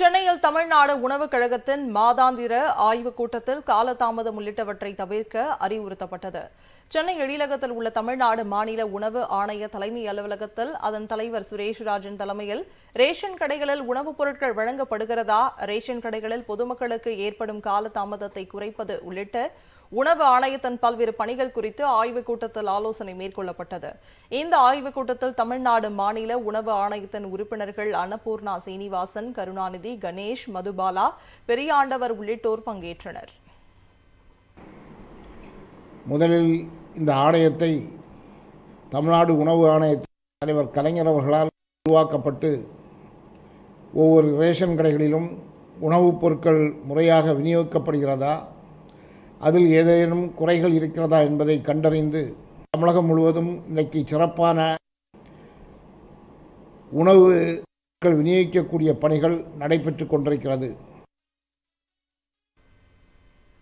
சென்னையில் தமிழ்நாடு உணவுக் கழகத்தின் மாதாந்திர ஆய்வுக் கூட்டத்தில் காலதாமதம் உள்ளிட்டவற்றை தவிர்க்க அறிவுறுத்தப்பட்டது. சென்னை எழிலகத்தில் உள்ள தமிழ்நாடு மாநில உணவு ஆணைய தலைமை அலுவலகத்தில் அதன் தலைவர் சுரேஷ் ராஜன் தலைமையில் ரேஷன் கடைகளில் உணவுப் பொருட்கள் வழங்கப்படுகிறதா ரேஷன் கடைகளில் பொதுமக்களுக்கு ஏற்படும் காலதாமதத்தை குறைப்பது உள்ளிட்ட உணவு ஆணையத்தின் பல்வேறு பணிகள் குறித்து ஆய்வுக் கூட்டத்தில் ஆலோசனை மேற்கொள்ளப்பட்டது. இந்த ஆய்வுக் கூட்டத்தில் தமிழ்நாடு மாநில உணவு ஆணையத்தின் உறுப்பினர்கள் அன்னபூர்ணா சீனிவாசன் கருணாநிதி கணேஷ் மதுபாலா பெரியாண்டவர் உள்ளிட்டோர் பங்கேற்றனர். முதலில் இந்த ஆணையத்தை தமிழ்நாடு உணவு ஆணைய தலைவர் கலைஞர் அவர்களால் உருவாக்கப்பட்டு ஒவ்வொரு ரேஷன் கடைகளிலும் உணவுப் பொருட்கள் முறையாக விநியோகிக்கப்படுகிறதா அதில் ஏதேனும் குறைகள் இருக்கிறதா என்பதை கண்டறிந்து தமிழகம் முழுவதும் இன்றைக்கு சிறப்பான உணவு விநியோகிக்கக்கூடிய பணிகள் நடைபெற்று கொண்டிருக்கிறது.